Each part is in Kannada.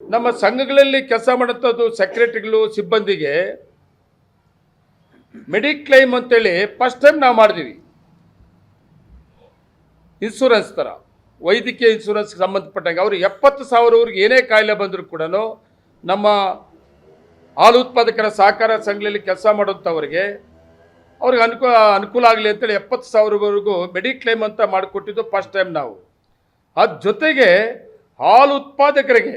ನಮ್ಮ ಸಂಘಗಳಲ್ಲಿ ಕೆಲಸ ಮಾಡುವಂಥದ್ದು ಸೆಕ್ರೆಟರಿಗಳು ಸಿಬ್ಬಂದಿಗೆ ಮೆಡಿಕ್ಲೈಮ್ ಅಂತೇಳಿ ಫಸ್ಟ್ ಟೈಮ್ ನಾವು ಮಾಡಿದೀವಿ. ಇನ್ಸೂರೆನ್ಸ್ ಥರ ವೈದ್ಯಕೀಯ ಇನ್ಶೂರೆನ್ಸ್ಗೆ ಸಂಬಂಧಪಟ್ಟಂಗೆ. ಅವರು ಎಪ್ಪತ್ತು ಸಾವಿರವರೆಗೆ ಏನೇ ಕಾಯಿಲೆ ಬಂದರೂ ಕೂಡ ನಮ್ಮ ಹಾಲು ಉತ್ಪಾದಕರ ಸಹಕಾರ ಸಂಘಗಳಲ್ಲಿ ಕೆಲಸ ಮಾಡುವಂಥವ್ರಿಗೆ ಅವ್ರಿಗೆ ಅನುಕೂಲ ಅನುಕೂಲ ಆಗಲಿ ಅಂತೇಳಿ ಎಪ್ಪತ್ತು ಸಾವಿರವರೆಗೂ ಮೆಡಿಕ್ಲೈಮ್ ಅಂತ ಮಾಡಿಕೊಟ್ಟಿದ್ದು ಫಸ್ಟ್ ಟೈಮ್ ನಾವು. ಅದ್ರ ಜೊತೆಗೆ ಹಾಲು ಉತ್ಪಾದಕರಿಗೆ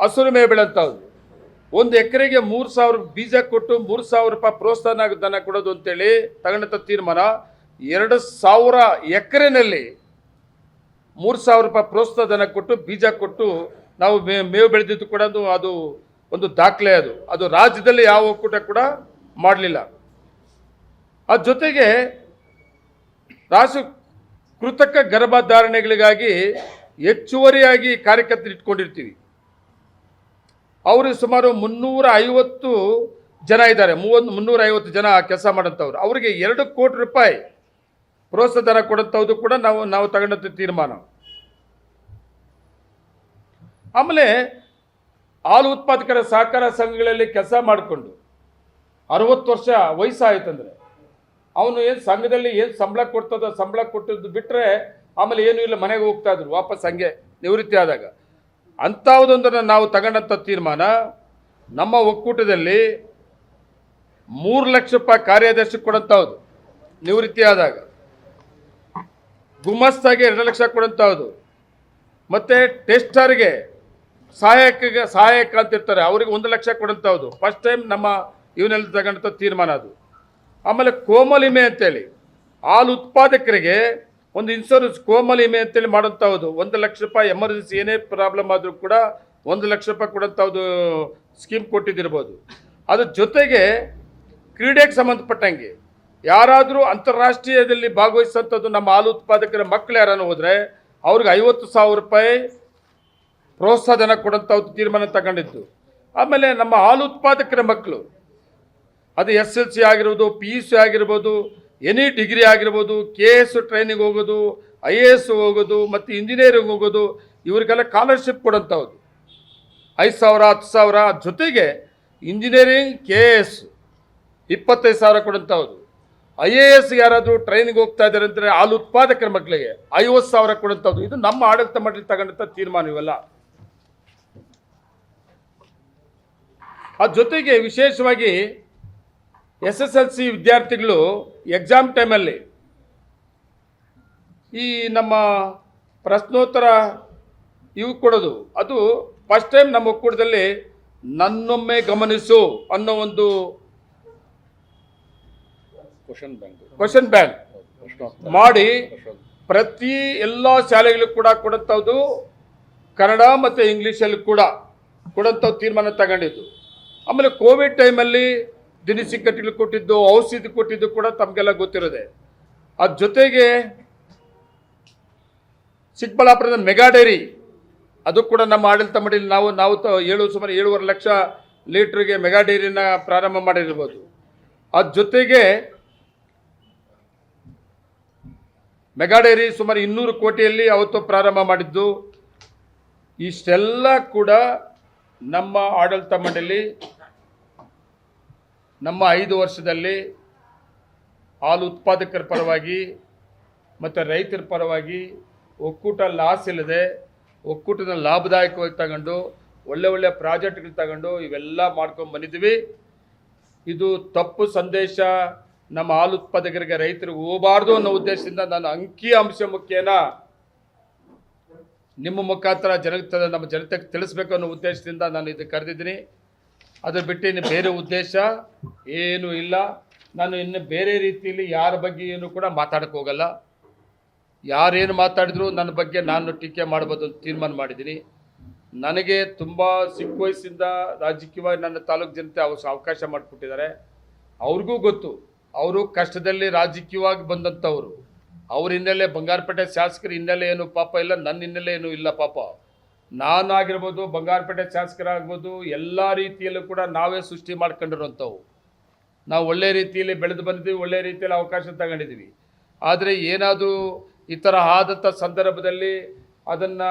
ಹಸುರು ಮೇ ಬೆಳೆಂಥವ್ದು ಒಂದು ಎಕರೆಗೆ ಮೂರು ಸಾವಿರ ಬೀಜ ಕೊಟ್ಟು ಮೂರು ಸಾವಿರ ರೂಪಾಯಿ ಪ್ರೋತ್ಸಾಹನ ಧನ ಕೊಡೋದು ಅಂತೇಳಿ ತಗೊಂಡಂಥ ತೀರ್ಮಾನ ಎರಡು ಸಾವಿರ ಎಕರೆನಲ್ಲಿ ಮೂರು ಸಾವಿರ ರೂಪಾಯಿ ಪ್ರೋತ್ಸಾಹ ಧನ ಕೊಟ್ಟು ಬೀಜ ಕೊಟ್ಟು ನಾವು ಮೇ, ಮೇವು ಬೆಳೆದಿದ್ದು ಕೂಡ ಅದು ಒಂದು ದಾಖಲೆ ಅದು. ಅದು ರಾಜ್ಯದಲ್ಲಿ ಯಾವ ಒಕ್ಕೂಟ ಕೂಡ ಮಾಡಲಿಲ್ಲ. ಅದ್ರ ಜೊತೆಗೆ ರಾಸು ಕೃತಕ ಗರ್ಭಧಾರಣೆಗಳಿಗಾಗಿ ಹೆಚ್ಚುವರಿಯಾಗಿ ಕಾರ್ಯಕರ್ತರು ಇಟ್ಕೊಂಡಿರ್ತೀವಿ. ಅವರು ಸುಮಾರು ಮುನ್ನೂರ ಐವತ್ತು ಜನ ಇದ್ದಾರೆ. ಮೂವತ್ತು ಮುನ್ನೂರ ಐವತ್ತು ಜನ ಕೆಲಸ ಮಾಡೋಂಥವ್ರು ಅವರಿಗೆ ಎರಡು ಕೋಟಿ ರೂಪಾಯಿ ಪ್ರೋತ್ಸಾಹ ಧನ ಕೊಡೋಂಥದ್ದು ಕೂಡ ನಾವು ನಾವು ತಗೊಂಡಂಥ ತೀರ್ಮಾನ. ಆಮೇಲೆ ಹಾಲು ಉತ್ಪಾದಕರ ಸಹಕಾರ ಸಂಘಗಳಲ್ಲಿ ಕೆಲಸ ಮಾಡಿಕೊಂಡು ಅರವತ್ತು ವರ್ಷ ವಯಸ್ಸಾಯ್ತಂದ್ರೆ ಅವನು ಏನು ಸಂಘದಲ್ಲಿ ಏನು ಸಂಬಳ ಕೊಡ್ತದೋ ಸಂಬಳ ಕೊಟ್ಟದ್ದು ಬಿಟ್ಟರೆ ಆಮೇಲೆ ಏನೂ ಇಲ್ಲ, ಮನೆಗೆ ಹೋಗ್ತಾ ಇದ್ರು, ವಾಪಸ್ ಹಂಗೆ ನಿವೃತ್ತಿ ಆದಾಗ. ಅಂಥವುದೊಂದನ್ನು ನಾವು ತಗೊಂಡಂಥ ತೀರ್ಮಾನ, ನಮ್ಮ ಒಕ್ಕೂಟದಲ್ಲಿ ಮೂರು ಲಕ್ಷ ರೂಪಾಯಿ ಕಾರ್ಯದರ್ಶಿ ಕೊಡಂಥವ್ದು ನಿವೃತ್ತಿ ಆದಾಗ ಗುಮಸ್ತಾಗೆ ಎರಡು ಲಕ್ಷ ಕೊಡಂಥವ್ದು. ಮತ್ತು ಟೆಸ್ಟರ್ಗೆ ಸಹಾಯಕ ಸಹಾಯಕ ಅಂತ ಇರ್ತಾರೆ ಅವ್ರಿಗೆ ಒಂದು ಲಕ್ಷ ಕೊಡಂಥವ್ದು. ಫಸ್ಟ್ ಟೈಮ್ ನಮ್ಮ ಇವನಲ್ಲಿ ತಗೊಂಡಂಥ ತೀರ್ಮಾನ ಅದು. ಆಮೇಲೆ ಕೋಮಲಿಮೆ ಅಂತೇಳಿ, ಹಾಲು ಉತ್ಪಾದಕರಿಗೆ ಒಂದು ಇನ್ಶೂರೆನ್ಸ್ ಕೋಮಲಿಮೆ ಅಂತೇಳಿ ಮಾಡೋಂಥದ್ದು ಒಂದು ಲಕ್ಷ ರೂಪಾಯಿ ಎಮರ್ಜೆನ್ಸಿ ಏನೇ ಪ್ರಾಬ್ಲಮ್ ಆದರೂ ಕೂಡ ಒಂದು ಲಕ್ಷ ರೂಪಾಯಿ ಕೊಡೋಂಥದ್ದು ಸ್ಕೀಮ್ ಕೊಟ್ಟಿದ್ದಿರ್ಬೋದು. ಅದ್ರ ಜೊತೆಗೆ ಕ್ರೀಡೆಗೆ ಸಂಬಂಧಪಟ್ಟಂಗೆ ಯಾರಾದರೂ ಅಂತಾರಾಷ್ಟ್ರೀಯದಲ್ಲಿ ಭಾಗವಹಿಸುವಂಥದ್ದು ನಮ್ಮ ಹಾಲು ಉತ್ಪಾದಕರ ಮಕ್ಕಳು ಯಾರನ್ನು ಹೋದರೆ ಅವ್ರಿಗೆ ಐವತ್ತು ಸಾವಿರ ರೂಪಾಯಿ ಪ್ರೋತ್ಸಾಹನ ಕೊಡೋಂಥದ್ದು ತೀರ್ಮಾನ ತಗೊಂಡಿದ್ದು. ಆಮೇಲೆ ನಮ್ಮ ಹಾಲು ಉತ್ಪಾದಕರ ಮಕ್ಕಳು ಅದು ಎಸ್ ಎಲ್ ಸಿ ಆಗಿರ್ಬೋದು, ಪಿ ಯು ಸಿ ಆಗಿರ್ಬೋದು ಎನಿ ಡಿಗ್ರಿ ಆಗಿರ್ಬೋದು, ಕೆ ಎಸ್ ಟ್ರೈನಿಂಗ್ ಹೋಗೋದು, ಐ ಎ ಎಸ್ ಹೋಗೋದು, ಮತ್ತು ಇಂಜಿನಿಯರಿಂಗ್ ಹೋಗೋದು, ಇವರಿಗೆಲ್ಲ ಸ್ಕಾಲರ್ಶಿಪ್ ಕೊಡೋಂಥವ್ರು ಐದು ಸಾವಿರ, ಹತ್ತು ಸಾವಿರ ಜೊತೆಗೆ ಇಂಜಿನಿಯರಿಂಗ್, ಕೆ ಎಸ್ ಇಪ್ಪತ್ತೈದು ಸಾವಿರ ಕೊಡೋಂಥವ್ರು ಐ ಎ ಎಸ್ ಯಾರಾದರೂ ಟ್ರೈನಿಂಗ್ ಹೋಗ್ತಾ ಇದ್ದಾರೆ ಅಂದರೆ ಹಾಲು ಉತ್ಪಾದಕರ ಮಕ್ಕಳಿಗೆ ಐವತ್ತು ಸಾವಿರ ಕೊಡೋಂಥದ್ದು ಇದು ನಮ್ಮ ಆಡಳಿತ ಮಂಡಳಿ ತಗೊಂಡಂಥ ತೀರ್ಮಾನ ಇವೆಲ್ಲ. ಆ ಜೊತೆಗೆ ವಿಶೇಷವಾಗಿ ಎಸ್ ಎಸ್ ಎಲ್ ಸಿ ವಿದ್ಯಾರ್ಥಿಗಳು ಎಕ್ಸಾಮ್ ಟೈಮಲ್ಲಿ ಈ ನಮ್ಮ ಪ್ರಶ್ನೋತ್ತರ ಇವು ಕೊಡೋದು. ಅದು ಫಸ್ಟ್ ಟೈಮ್ ನಮ್ಮ ಒಕ್ಕೂಟದಲ್ಲಿ ನನ್ನೊಮ್ಮೆ ಗಮನಿಸು ಅನ್ನೋ ಒಂದು ಕ್ವಶನ್ ಬ್ಯಾಂಕ್ ಕ್ವಶನ್ ಬ್ಯಾಂಕ್ ಮಾಡಿ ಪ್ರತಿ ಎಲ್ಲ ಶಾಲೆಗಳಿಗೂ ಕೂಡ ಕೊಡಂಥದ್ದು ಕನ್ನಡ ಮತ್ತು ಇಂಗ್ಲೀಷಲ್ಲಿ ಕೂಡ ಕೊಡೋಂಥ ತೀರ್ಮಾನ ತಗೊಂಡಿದ್ದು. ಆಮೇಲೆ ಕೋವಿಡ್ ಟೈಮಲ್ಲಿ ದಿನಸಿ ಕಟ್ಟಿಗಳು ಕೊಟ್ಟಿದ್ದು, ಔಷಧಿ ಕೊಟ್ಟಿದ್ದು ಕೂಡ ತಮಗೆಲ್ಲ ಗೊತ್ತಿರೋದೆ. ಅದ್ರ ಜೊತೆಗೆ ಚಿಕ್ಕಬಳ್ಳಾಪುರದ ಮೆಗಾ ಡೈರಿ, ಅದು ಕೂಡ ನಮ್ಮ ಆಡಳಿತ ಮಂಡಳಿ ನಾವು ನಾವು ಏಳು, ಸುಮಾರು ಏಳುವರೆ ಲಕ್ಷ ಲೀಟ್ರಿಗೆ ಮೆಗಾ ಡೈರಿನ ಪ್ರಾರಂಭ ಮಾಡಿರ್ಬೋದು. ಅದ್ರ ಜೊತೆಗೆ ಮೆಗಾ ಡೈರಿ ಸುಮಾರು ಇನ್ನೂರು ಕೋಟಿಯಲ್ಲಿ ಅವತ್ತು ಪ್ರಾರಂಭ ಮಾಡಿದ್ದು. ಇಷ್ಟೆಲ್ಲ ಕೂಡ ನಮ್ಮ ಆಡಳಿತ ಮಂಡಳಿ ನಮ್ಮ ಐದು ವರ್ಷದಲ್ಲಿ ಹಾಲು ಉತ್ಪಾದಕರ ಪರವಾಗಿ ಮತ್ತು ರೈತರ ಪರವಾಗಿ ಒಕ್ಕೂಟ ಲಾಸ್ ಇಲ್ಲದೆ ಒಕ್ಕೂಟದ ಲಾಭದಾಯಕವಾಗಿ ತಗೊಂಡು ಒಳ್ಳೆ ಒಳ್ಳೆ ಪ್ರಾಜೆಕ್ಟ್ಗಳು ತಗೊಂಡು ಇವೆಲ್ಲ ಮಾಡ್ಕೊಂಡು ಬಂದಿದ್ವಿ ಇದು ತಪ್ಪು ಸಂದೇಶ. ನಮ್ಮ ಹಾಲು ಉತ್ಪಾದಕರಿಗೆ ರೈತರಿಗೆ ಹೋಗಬಾರ್ದು ಅನ್ನೋ ಉದ್ದೇಶದಿಂದ ನಾನು ಅಂಕಿ ಅಂಶ ಮುಖ್ಯನ ನಿಮ್ಮ ಮುಖಾಂತರ ಜನ ನಮ್ಮ ಜನತೆಗೆ ತಿಳಿಸ್ಬೇಕು ಅನ್ನೋ ಉದ್ದೇಶದಿಂದ ನಾನು ಇದು ಕರೆದಿದ್ದೀನಿ. ಅದು ಬಿಟ್ಟು ಇನ್ನು ಬೇರೆ ಉದ್ದೇಶ ಏನೂ ಇಲ್ಲ. ನಾನು ಇನ್ನು ಬೇರೆ ರೀತಿಯಲ್ಲಿ ಯಾರ ಬಗ್ಗೆ ಏನು ಕೂಡ ಮಾತಾಡಕ್ಕೆ ಹೋಗಲ್ಲ. ಯಾರೇನು ಮಾತಾಡಿದ್ರು ನನ್ನ ಬಗ್ಗೆ ನಾನು ಟೀಕೆ ಮಾಡ್ಬೋದು ಅಂತ ತೀರ್ಮಾನ ಮಾಡಿದ್ದೀನಿ. ನನಗೆ ತುಂಬ ಸಿಕ್ಕ ವಯಸ್ಸಿಂದ ರಾಜಕೀಯವಾಗಿ ನನ್ನ ತಾಲೂಕು ಜನತೆ ಅವರು ಅವಕಾಶ ಮಾಡಿಕೊಟ್ಟಿದ್ದಾರೆ. ಅವ್ರಿಗೂ ಗೊತ್ತು, ಅವರು ಕಷ್ಟದಲ್ಲಿ ರಾಜಕೀಯವಾಗಿ ಬಂದಂಥವ್ರು. ಅವ್ರ ಹಿನ್ನೆಲೆ ಬಂಗಾರಪೇಟೆ ಶಾಸಕರ ಹಿನ್ನೆಲೆ ಏನು ಪಾಪ ಇಲ್ಲ, ನನ್ನ ಹಿನ್ನೆಲೆ ಏನು ಇಲ್ಲ ಪಾಪ. ನಾನಾಗಿರ್ಬೋದು, ಬಂಗಾರಪೇಟೆ ಶಾಸಕರಾಗ್ಬೋದು, ಎಲ್ಲ ರೀತಿಯಲ್ಲೂ ಕೂಡ ನಾವೇ ಸೃಷ್ಟಿ ಮಾಡ್ಕೊಂಡಿರೋಂಥವು ನಾವು ಒಳ್ಳೆ ರೀತಿಯಲ್ಲಿ ಬೆಳೆದು ಬಂದಿದ್ದೀವಿ, ಒಳ್ಳೆ ರೀತಿಯಲ್ಲಿ ಅವಕಾಶ ತಗೊಂಡಿದ್ದೀವಿ. ಆದರೆ ಏನಾದರೂ ಈ ಥರ ಆದಂಥ ಸಂದರ್ಭದಲ್ಲಿ ಅದನ್ನು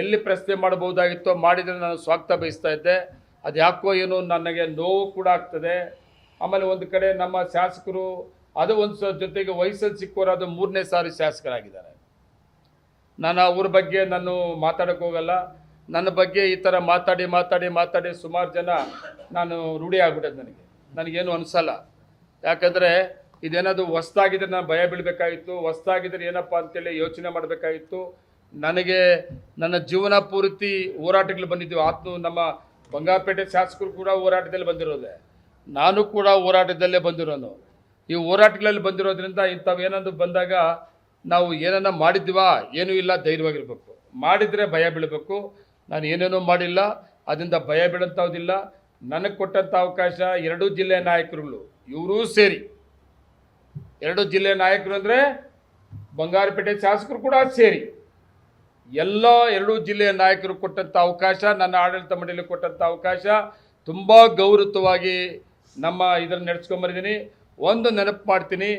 ಎಲ್ಲಿ ಪ್ರಶ್ನೆ ಮಾಡಬಹುದಾಗಿತ್ತೋ ಮಾಡಿದರೆ ನಾನು ಸ್ವಾಗತ ಬಯಸ್ತಾ ಇದ್ದೆ. ಅದು ಯಾಕೋ ಏನೋ ನನಗೆ ನೋವು ಕೂಡ ಆಗ್ತದೆ. ಆಮೇಲೆ ಒಂದು ಕಡೆ ನಮ್ಮ ಶಾಸಕರು, ಅದು ಒಂದು ಜೊತೆಗೆ ವಯಸ್ಸಲ್ಲಿ ಅದು ಮೂರನೇ ಸಾರಿ ಶಾಸಕರಾಗಿದ್ದಾರೆ. ನಾನು ಅವ್ರ ಬಗ್ಗೆ ನಾನು ಮಾತಾಡೋಕೆ ಹೋಗಲ್ಲ. ನನ್ನ ಬಗ್ಗೆ ಈ ಥರ ಮಾತಾಡಿ ಮಾತಾಡಿ ಮಾತಾಡಿ ಸುಮಾರು ಜನ ನಾನು ರೂಢಿ ಆಗ್ಬಿಟ್ಟೆ ನನಗೆ. ನನಗೇನು ಅನಿಸಲ್ಲ. ಯಾಕಂದರೆ ಇದೇನಾದ್ರು ಹೊಸ್ದಾಗಿದ್ರೆ ನಾನು ಭಯ ಬೀಳಬೇಕಾಗಿತ್ತು ಹೊಸ್ದಾಗಿದ್ರೆ ಏನಪ್ಪ ಅಂತೇಳಿ ಯೋಚನೆ ಮಾಡಬೇಕಾಗಿತ್ತು ನನಗೆ ನನ್ನ ಜೀವನ ಪೂರ್ತಿ ಹೋರಾಟಗಳು ಬಂದಿದ್ದೀವಿ ಆತ್ಮ ನಮ್ಮ ಬಂಗಾರಪೇಟೆ ಶಾಸಕರು ಕೂಡ ಹೋರಾಟದಲ್ಲಿ ಬಂದಿರೋದೆ. ನಾನು ಕೂಡ ಹೋರಾಟದಲ್ಲೇ ಬಂದಿರೋನು. ಈ ಹೋರಾಟಗಳಲ್ಲಿ ಬಂದಿರೋದ್ರಿಂದ ಇಂಥವೇನಾದ್ರು ಬಂದಾಗ ನಾವು ಏನನ್ನ ಮಾಡಿದ್ವಾ ಏನೂ ಇಲ್ಲ, ಧೈರ್ಯವಾಗಿರ್ಬೇಕು. ಮಾಡಿದರೆ ಭಯ ಬೀಳಬೇಕು. ನಾನು ಏನೇನೋ ಮಾಡಿಲ್ಲ, ಅದರಿಂದ ಭಯ ಬೀಳಂಥದ್ದಿಲ್ಲ ನನಗೆ ಕೊಟ್ಟಂಥ ಅವಕಾಶ ಎರಡೂ ಜಿಲ್ಲೆಯ ನಾಯಕರುಗಳು, ಇವರೂ ಸೇರಿ. ಎರಡು ಜಿಲ್ಲೆಯ ನಾಯಕರು ಅಂದರೆ ಬಂಗಾರಪೇಟೆ ಶಾಸಕರು ಕೂಡ ಸೇರಿ. ಎಲ್ಲ ಎರಡೂ ಜಿಲ್ಲೆಯ ನಾಯಕರು ಕೊಟ್ಟಂಥ ಅವಕಾಶ, ನನ್ನ ಆಡಳಿತ ಮಂಡಳಿ ಕೊಟ್ಟಂಥ ಅವಕಾಶ ತುಂಬ ಗೌರವವಾಗಿ ನಮ್ಮ ಇದನ್ನು ನಡೆಸ್ಕೊಂಬರಿದ್ದೀನಿ ಒಂದು ನೆನಪು ಮಾಡ್ತೀನಿ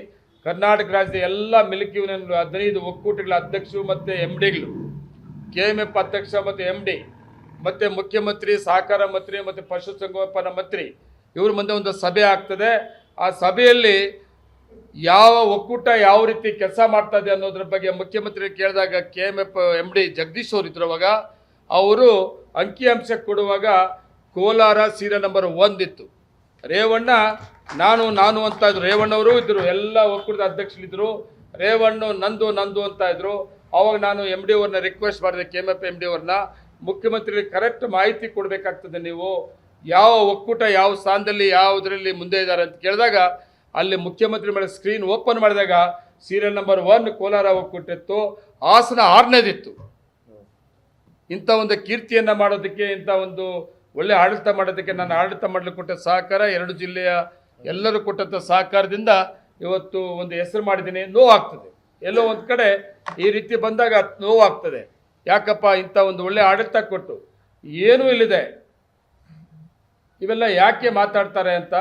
ಕರ್ನಾಟಕ ರಾಜ್ಯದ ಎಲ್ಲ ಮಿಲ್ಕ್ ಯೂನಿಯನ್ ಹದಿನೈದು ಒಕ್ಕೂಟಗಳ ಅಧ್ಯಕ್ಷರು ಮತ್ತು ಎಂ ಡಿಗಳು ಕೆ ಎಂ ಎಫ್ ಅಧ್ಯಕ್ಷ ಮತ್ತು ಎಂ ಡಿ ಮತ್ತು ಮುಖ್ಯಮಂತ್ರಿ, ಸಹಕಾರ ಮಂತ್ರಿ, ಮತ್ತು ಪಶುಸಂಗೋಪನಾ ಮಂತ್ರಿ. ಇವ್ರ ಮುಂದೆ ಒಂದು ಸಭೆ ಆಗ್ತದೆ. ಆ ಸಭೆಯಲ್ಲಿ ಯಾವ ಒಕ್ಕೂಟ ಯಾವ ರೀತಿ ಕೆಲಸ ಮಾಡ್ತಾ ಇದೆ ಅನ್ನೋದ್ರ ಬಗ್ಗೆ ಮುಖ್ಯಮಂತ್ರಿ ಕೇಳಿದಾಗ K M F M D Jagadish ಅವರು ಇದ್ರವಾಗ ಅವರು ಅಂಕಿಅಂಶ ಕೊಡುವಾಗ ಕೋಲಾರ ಸೀರೆ ನಂಬರ್ ಒಂದಿತ್ತು. ರೇವಣ್ಣ ನಾನು ನಾನು ಅಂತ ಇದ್ರು, ರೇವಣ್ಣವರು ಇದ್ದರು ಎಲ್ಲ ಒಕ್ಕೂಟದ ಅಧ್ಯಕ್ಷರಿದ್ದರು ರೇವಣ್ಣು, ನಂದು ನಂದು ಅಂತ ಇದ್ರು. ಅವಾಗ ನಾನು ಎಂ ಡಿ ಅವ್ರನ್ನ ರಿಕ್ವೆಸ್ಟ್ ಮಾಡಿದೆ K M F M D ಅವ್ರನ್ನ. ಮುಖ್ಯಮಂತ್ರಿ ಕರೆಕ್ಟ್ ಮಾಹಿತಿ ಕೊಡಬೇಕಾಗ್ತದೆ ನೀವು. ಯಾವ ಒಕ್ಕೂಟ, ಯಾವ ಸ್ಥಾನದಲ್ಲಿ ಯಾವುದರಲ್ಲಿ ಮುಂದೆ ಇದ್ದಾರೆ ಅಂತ ಕೇಳಿದಾಗ, ಅಲ್ಲಿ ಮುಖ್ಯಮಂತ್ರಿ ಮೇಲೆ ಸ್ಕ್ರೀನ್ ಓಪನ್ ಮಾಡಿದಾಗ ಸೀರಿಯಲ್ ನಂಬರ್ ಒನ್ ಕೋಲಾರ ಒಕ್ಕೂಟ ಇತ್ತು. ಹಾಸನ ಆರನೇದಿತ್ತು. ಇಂಥ ಒಂದು ಕೀರ್ತಿಯನ್ನು ಮಾಡೋದಕ್ಕೆ, ಇಂಥ ಒಂದು ಒಳ್ಳೆ ಆಡಳಿತ ಮಾಡೋದಕ್ಕೆ ನಾನು ಆಡಳಿತ ಮಾಡಲಿಕ್ಕೆ ಕೊಟ್ಟ ಸಹಕಾರ ಎರಡು ಜಿಲ್ಲೆಯ ಎಲ್ಲರೂ ಕೊಟ್ಟಂಥ ಸಹಕಾರದಿಂದ ಇವತ್ತು ಒಂದು ಹೆಸರು ಮಾಡಿದ್ದೀನಿ, ನೋವಾಗ್ತದೆ. ಎಲ್ಲೋ ಒಂದು ಕಡೆ ಈ ರೀತಿ ಬಂದಾಗ ನೋವಾಗ್ತದೆ. ಯಾಕಪ್ಪ ಇಂಥ ಒಂದು ಒಳ್ಳೆ ಆಡಳಿತ ಕೊಟ್ಟು ಏನೂ ಇಲ್ಲಿದೆ ಇವೆಲ್ಲ ಯಾಕೆ ಮಾತಾಡ್ತಾರೆ ಅಂತ,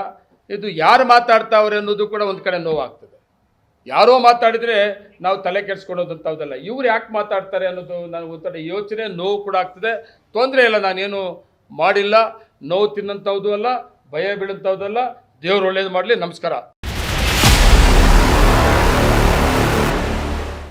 ಇದು ಯಾರು ಮಾತಾಡ್ತಾವ್ರೆ ಅನ್ನೋದು ಕೂಡ ಒಂದು ಕಡೆ ನೋವಾಗ್ತದೆ. ಯಾರೋ ಮಾತಾಡಿದರೆ ನಾವು ತಲೆ ಕೆಡಿಸ್ಕೊಳೋದಂಥದ್ದಲ್ಲ ಇವ್ರು ಯಾಕೆ ಮಾತಾಡ್ತಾರೆ ಅನ್ನೋದು ನನಗೆ ಒಂಥರ ಯೋಚನೆ, ನೋವು ಕೂಡ ಆಗ್ತದೆ. ತೊಂದರೆ ಇಲ್ಲ, ನಾನೇನು ಮಾಡಿಲ್ಲ. ನೋವು ತಿನ್ನಂಥದ್ದು ಅಲ್ಲ, ಭಯ ಬೀಳಂಥದ್ದಲ್ಲ ದೇವ್ರು ಒಳ್ಳೇದು ಮಾಡಲಿ ನಮಸ್ಕಾರ.